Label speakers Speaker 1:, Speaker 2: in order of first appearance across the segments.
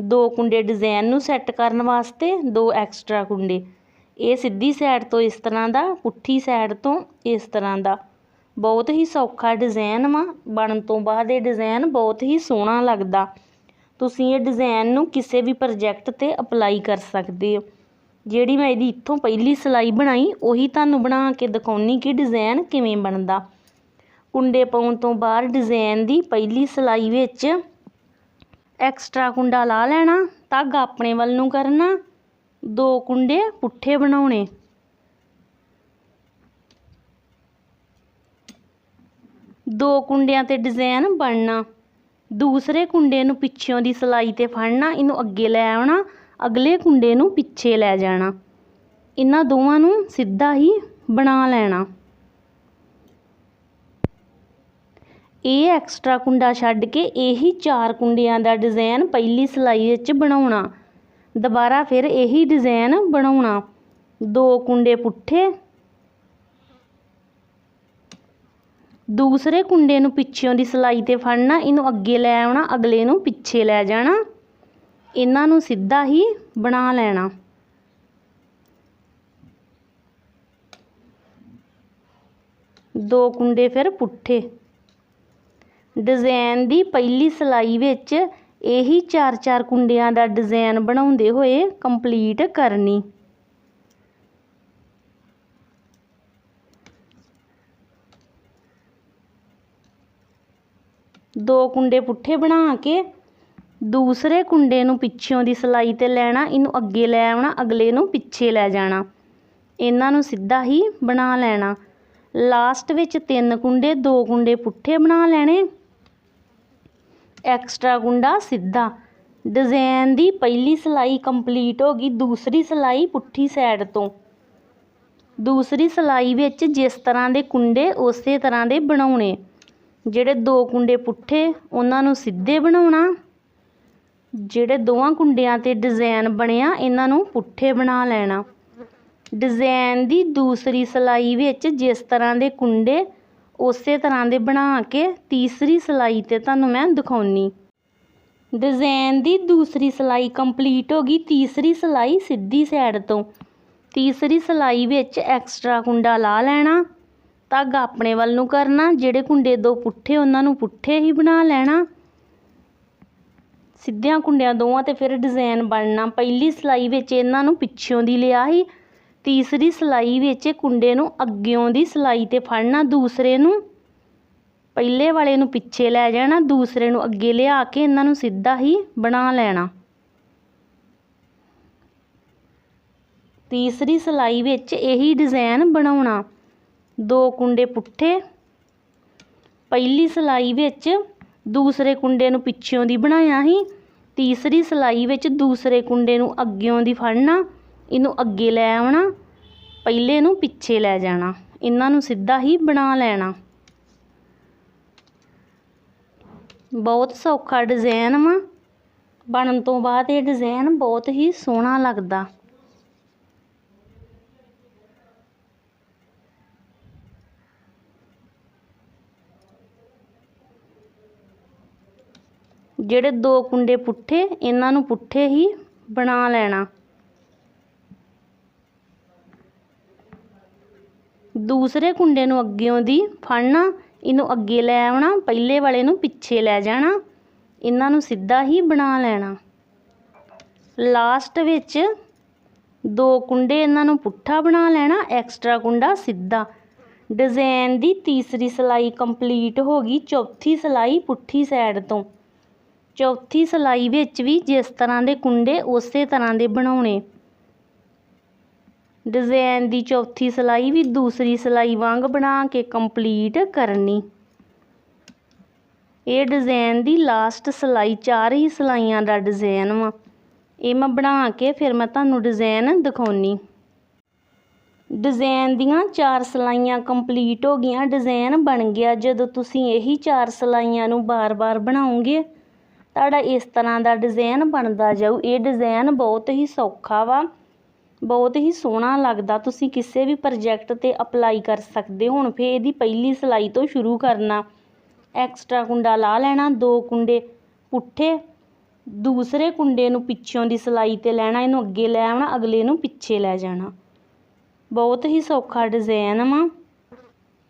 Speaker 1: ਦੋ ਕੁੰਡੇ ਡਿਜ਼ਾਈਨ ਨੂੰ ਸੈੱਟ ਕਰਨ ਵਾਸਤੇ, ਦੋ ਐਕਸਟਰਾ ਕੁੰਡੇ। ਇਹ ਸਿੱਧੀ ਸਾਈਡ ਤੋਂ ਇਸ ਤਰ੍ਹਾਂ ਦਾ, ਪੁੱਠੀ ਸਾਈਡ ਤੋਂ ਇਸ ਤਰ੍ਹਾਂ ਦਾ। ਬਹੁਤ ਹੀ ਸੌਖਾ ਡਿਜ਼ਾਈਨ ਵਾ, ਬਣਨ ਤੋਂ ਬਾਅਦ ਇਹ ਡਿਜ਼ਾਈਨ ਬਹੁਤ ਹੀ ਸੋਹਣਾ ਲੱਗਦਾ। ਤੁਸੀਂ ਇਹ ਡਿਜ਼ਾਈਨ ਨੂੰ ਕਿਸੇ ਵੀ ਪ੍ਰੋਜੈਕਟ ਤੇ ਅਪਲਾਈ ਕਰ ਸਕਦੇ ਹੋ। ਜਿਹੜੀ ਮੈਂ ਇਹਦੀ ਇੱਥੋਂ ਪਹਿਲੀ ਸਿਲਾਈ ਬਣਾਈ, ਉਹੀ ਤੁਹਾਨੂੰ ਬਣਾ ਕੇ ਦਿਖਾਉਣੀ ਕਿ ਡਿਜ਼ਾਈਨ ਕਿਵੇਂ ਬਣਦਾ। ਕੁੰਡੇ ਪਾਉਣ ਤੋਂ ਬਾਅਦ ਡਿਜ਼ਾਈਨ ਦੀ ਪਹਿਲੀ ਸਿਲਾਈ ਵਿੱਚ ਐਕਸਟਰਾ ਕੁੰਡਾ ਲਾ ਲੈਣਾ, ਧਾਗਾ ਆਪਣੇ ਵੱਲ ਨੂੰ ਕਰਨਾ, ਦੋ ਕੁੰਡੇ ਪੁੱਠੇ ਬਣਾਉਣੇ। ਦੋ ਕੁੰਡਿਆਂ ਤੇ ਡਿਜ਼ਾਈਨ ਬਣਨਾ, ਦੂਸਰੇ ਕੁੰਡੇ ਨੂੰ ਪਿੱਛੋਂ ਦੀ ਸਿਲਾਈ ਤੇ ਫੜਨਾ, ਇਹਨੂੰ ਅੱਗੇ ਲੈ ਆਉਣਾ, ਅਗਲੇ ਕੁੰਡੇ ਨੂੰ ਪਿੱਛੇ ਲੈ ਜਾਣਾ। ਇਹਨਾਂ ਦੋਵਾਂ ਨੂੰ ਸਿੱਧਾ ਹੀ ਬਣਾ ਲੈਣਾ। ਇਹ ਐਕਸਟਰਾ ਕੁੰਡਾ ਛੱਡ ਕੇ ਇਹੀ ਚਾਰ ਕੁੰਡਿਆਂ ਦਾ ਡਿਜ਼ਾਈਨ ਪਹਿਲੀ ਸਿਲਾਈ ਵਿੱਚ ਬਣਾਉਣਾ। ਦੁਬਾਰਾ ਫਿਰ ਇਹੀ ਡਿਜ਼ਾਈਨ ਬਣਾਉਣਾ। ਦੋ ਕੁੰਡੇ ਪੁੱਠੇ। ਦੂਸਰੇ ਕੁੰਡੇ ਨੂੰ ਪਿੱਛੋਂ ਦੀ ਸਿਲਾਈ ਤੇ ਫੜਨਾ, ਇਹਨੂੰ ਅੱਗੇ ਲੈ ਆਉਣਾ, ਅਗਲੇ ਨੂੰ ਪਿੱਛੇ ਲੈ ਜਾਣਾ। ਇਹਨਾਂ ਨੂੰ ਸਿੱਧਾ ਹੀ ਬਣਾ ਲੈਣਾ। ਦੋ ਕੁੰਡੇ ਫਿਰ ਪੁੱਠੇ। ਡਿਜ਼ਾਈਨ ਦੀ ਪਹਿਲੀ ਸਿਲਾਈ ਵਿੱਚ ਇਹੀ ਚਾਰ ਚਾਰ ਕੁੰਡਿਆਂ ਦਾ ਡਿਜ਼ਾਈਨ ਬਣਾਉਂਦੇ ਹੋਏ ਕੰਪਲੀਟ ਕਰਨੀ। ਦੋ ਕੁੰਡੇ ਪੁੱਠੇ ਬਣਾ ਕੇ ਦੂਸਰੇ ਕੁੰਡੇ ਨੂੰ ਪਿੱਛੋਂ ਦੀ ਸਿਲਾਈ ਤੇ ਲੈਣਾ, ਇਹਨੂੰ ਅੱਗੇ ਲੈ ਆਉਣਾ, ਅਗਲੇ ਨੂੰ ਪਿੱਛੇ ਲੈ ਜਾਣਾ। ਇਹਨਾਂ ਨੂੰ ਸਿੱਧਾ ਹੀ ਬਣਾ ਲੈਣਾ। ਲਾਸਟ ਵਿੱਚ ਤਿੰਨ ਕੁੰਡੇ, ਦੋ ਕੁੰਡੇ ਪੁੱਠੇ ਬਣਾ ਲੈਣੇ। ਐਕਸਟਰਾ ਕੁੰਡਾ ਸਿੱਧਾ। ਡਿਜ਼ਾਈਨ ਦੀ ਪਹਿਲੀ ਸਿਲਾਈ ਕੰਪਲੀਟ ਹੋ ਗਈ, ਦੂਸਰੀ ਸਿਲਾਈ ਪੁੱਠੀ ਸਾਈਡ ਤੋਂ। ਦੂਸਰੀ ਸਿਲਾਈ ਵਿੱਚ ਜਿਸ ਤਰ੍ਹਾਂ ਦੇ ਕੁੰਡੇ, ਉਸੇ ਤਰ੍ਹਾਂ ਦੇ ਬਣਾਉਣੇ। ਜਿਹੜੇ ਦੋ ਕੁੰਡੇ ਪੁੱਠੇ, ਉਹਨਾਂ ਨੂੰ ਸਿੱਧੇ ਬਣਾਉਣਾ। ਜਿਹੜੇ ਦੋਵਾਂ ਕੁੰਡਿਆਂ ਤੇ ਡਿਜ਼ਾਈਨ ਬਣਿਆ, ਇਹਨਾਂ ਨੂੰ ਪੁੱਠੇ ਬਣਾ ਲੈਣਾ। ਡਿਜ਼ਾਈਨ ਦੀ ਦੂਸਰੀ ਸਿਲਾਈ ਵਿੱਚ ਜਿਸ ਤਰ੍ਹਾਂ ਦੇ ਕੁੰਡੇ ਉਸੇ ਤਰ੍ਹਾਂ ਦੇ ਬਣਾ ਕੇ ਤੀਸਰੀ ਸਿਲਾਈ ਤੇ ਤੁਹਾਨੂੰ ਮੈਂ ਦਿਖਾਉਣੀ। ਡਿਜ਼ਾਈਨ ਦੀ ਦੂਸਰੀ ਸਿਲਾਈ ਕੰਪਲੀਟ ਹੋ ਗਈ ਤੀਸਰੀ ਸਿਲਾਈ ਸਿੱਧੀ ਸਾਈਡ ਤੋਂ। ਤੀਸਰੀ ਸਿਲਾਈ ਵਿੱਚ ਐਕਸਟਰਾ ਕੁੰਡਾ ਲਾ ਲੈਣਾ, ਧਾਗਾ ਆਪਣੇ ਵੱਲ ਨੂੰ ਕਰਨਾ, ਜਿਹੜੇ ਕੁੰਡੇ ਦੋ ਪੁੱਠੇ ਉਹਨਾਂ ਨੂੰ ਪੁੱਠੇ ਹੀ ਬਣਾ ਲੈਣਾ। ਸਿੱਧਿਆਂ ਕੁੰਡਿਆਂ ਦੋਵਾਂ ਤੇ ਫਿਰ ਡਿਜ਼ਾਈਨ ਬਣਨਾ। ਪਹਿਲੀ ਸਿਲਾਈ ਵਿੱਚ ਇਹਨਾਂ ਨੂੰ ਪਿੱਛੋਂ ਦੀ ਲਿਆ ਸੀ। ਤੀਸਰੀ ਸਿਲਾਈ ਵਿੱਚ ਕੁੰਡੇ ਨੂੰ ਅੱਗਿਓਂ ਦੀ ਸਿਲਾਈ ਤੇ ਫੜਨਾ, ਦੂਸਰੇ ਨੂੰ ਪਹਿਲੇ ਵਾਲੇ ਨੂੰ ਪਿੱਛੇ ਲੈ ਜਾਣਾ, ਦੂਸਰੇ ਨੂੰ ਅੱਗੇ ਲਿਆ ਕੇ ਇਹਨਾਂ ਨੂੰ ਸਿੱਧਾ ਹੀ ਬਣਾ ਲੈਣਾ। ਤੀਸਰੀ ਸਿਲਾਈ ਵਿੱਚ ਇਹੀ ਡਿਜ਼ਾਈਨ ਬਣਾਉਣਾ। ਦੋ ਕੁੰਡੇ ਪੁੱਠੇ। ਪਹਿਲੀ ਸਿਲਾਈ ਵਿੱਚ ਦੂਸਰੇ ਕੁੰਡੇ ਨੂੰ ਪਿੱਛੋਂ ਦੀ ਬਣਾਇਆ ਸੀ। ਤੀਸਰੀ ਸਿਲਾਈ ਵਿੱਚ ਦੂਸਰੇ ਕੁੰਡੇ ਨੂੰ ਅੱਗਿਓਂ ਦੀ ਫੜਨਾ। ਇਹਨੂੰ ਅੱਗੇ ਲੈ ਆਉਣਾ, ਪਹਿਲੇ ਨੂੰ ਪਿੱਛੇ ਲੈ ਜਾਣਾ, ਇਹਨਾਂ ਨੂੰ ਸਿੱਧਾ ਹੀ ਬਣਾ ਲੈਣਾ। ਬਹੁਤ ਸੌਖਾ ਡਿਜ਼ਾਈਨ ਵਾ। ਬਣਨ ਤੋਂ ਬਾਅਦ ਇਹ ਡਿਜ਼ਾਈਨ ਬਹੁਤ ਹੀ ਸੋਹਣਾ ਲੱਗਦਾ। ਜਿਹੜੇ ਦੋ ਕੁੰਡੇ ਪੁੱਠੇ, ਇਹਨਾਂ ਨੂੰ ਪੁੱਠੇ ਹੀ ਬਣਾ ਲੈਣਾ। ਦੂਸਰੇ ਕੁੰਡੇ ਨੂੰ ਅੱਗਿਓਂ ਦੀ ਫੜਨਾ, ਇਹਨੂੰ ਅੱਗੇ ਲੈ ਆਉਣਾ, ਪਹਿਲੇ ਵਾਲੇ ਨੂੰ ਪਿੱਛੇ ਲੈ ਜਾਣਾ, ਇਹਨਾਂ ਨੂੰ ਸਿੱਧਾ ਹੀ ਬਣਾ ਲੈਣਾ। ਲਾਸਟ ਵਿੱਚ ਦੋ ਕੁੰਡੇ ਇਹਨਾਂ ਨੂੰ ਪੁੱਠਾ ਬਣਾ ਲੈਣਾ, ਐਕਸਟਰਾ ਕੁੰਡਾ ਸਿੱਧਾ। ਡਿਜ਼ਾਈਨ ਦੀ ਤੀਸਰੀ ਸਿਲਾਈ ਕੰਪਲੀਟ ਹੋ ਗਈ, ਚੌਥੀ ਸਿਲਾਈ ਪੁੱਠੀ ਸਾਈਡ ਤੋਂ। ਚੌਥੀ ਸਿਲਾਈ ਵਿੱਚ ਵੀ ਜਿਸ ਤਰ੍ਹਾਂ ਦੇ ਕੁੰਡੇ, ਉਸੇ ਤਰ੍ਹਾਂ ਦੇ ਬਣਾਉਣੇ। ਡਿਜ਼ਾਈਨ ਦੀ ਚੌਥੀ ਸਿਲਾਈ ਵੀ ਦੂਸਰੀ ਸਿਲਾਈ ਵਾਂਗ ਬਣਾ ਕੇ ਕੰਪਲੀਟ ਕਰਨੀ। ਇਹ ਡਿਜ਼ਾਈਨ ਦੀ ਲਾਸਟ ਸਿਲਾਈ ਚਾਰ ਹੀ ਸਿਲਾਈਆਂ ਦਾ ਡਿਜ਼ਾਈਨ ਵਾ। ਇਹ ਮੈਂ ਬਣਾ ਕੇ ਫਿਰ ਮੈਂ ਤੁਹਾਨੂੰ ਡਿਜ਼ਾਈਨ ਦਿਖਾਉਣੀ। ਡਿਜ਼ਾਈਨ ਦੀਆਂ ਚਾਰ ਸਲਾਈਆਂ ਕੰਪਲੀਟ ਹੋ ਗਈਆਂ ਡਿਜ਼ਾਈਨ ਬਣ ਗਿਆ। ਜਦੋਂ ਤੁਸੀਂ ਇਹੀ ਚਾਰ ਸਲਾਈਆਂ ਨੂੰ ਬਾਰ-ਬਾਰ ਬਣਾਉਂਗੇ ਤੁਹਾਡਾ ਇਸ ਤਰ੍ਹਾਂ ਦਾ ਡਿਜ਼ਾਈਨ ਬਣਦਾ ਜਾਊ। ਇਹ ਡਿਜ਼ਾਈਨ ਬਹੁਤ ਹੀ ਸੌਖਾ ਵਾ। ਬਹੁਤ ਹੀ ਸੋਹਣਾ ਲੱਗਦਾ। ਤੁਸੀਂ ਕਿਸੇ ਵੀ ਪ੍ਰੋਜੈਕਟ ਤੇ ਅਪਲਾਈ ਕਰ ਸਕਦੇ ਹੋ। ਹੁਣ ਫੇਰ ਇਹਦੀ ਪਹਿਲੀ ਸਲਾਈ ਤੋਂ ਸ਼ੁਰੂ ਕਰਨਾ। ਐਕਸਟਰਾ ਕੁੰਡਾ ਲਾ ਲੈਣਾ, ਦੋ ਕੁੰਡੇ ਪੁੱਠੇ, ਦੂਸਰੇ ਕੁੰਡੇ ਨੂੰ ਪਿੱਛੋਂ ਦੀ ਸਲਾਈ ਤੇ ਲੈਣਾ, ਇਹਨੂੰ ਅੱਗੇ ਲੈ ਆਉਣਾ, ਅਗਲੇ ਨੂੰ ਪਿੱਛੇ ਲੈ ਜਾਣਾ। ਬਹੁਤ ਹੀ ਸੌਖਾ ਡਿਜ਼ਾਈਨ ਵਾ।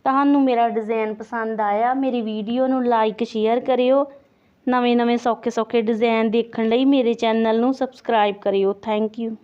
Speaker 1: ਤੁਹਾਨੂੰ ਮੇਰਾ ਡਿਜ਼ਾਈਨ ਪਸੰਦ ਆਇਆ, ਮੇਰੀ ਵੀਡੀਓ ਨੂੰ ਲਾਈਕ ਸ਼ੇਅਰ ਕਰਿਓ। ਨਵੇਂ ਨਵੇਂ ਸੌਖੇ ਸੌਖੇ ਡਿਜ਼ਾਈਨ ਦੇਖਣ ਲਈ ਮੇਰੇ ਚੈਨਲ ਨੂੰ ਸਬਸਕ੍ਰਾਈਬ ਕਰਿਓ। Thank you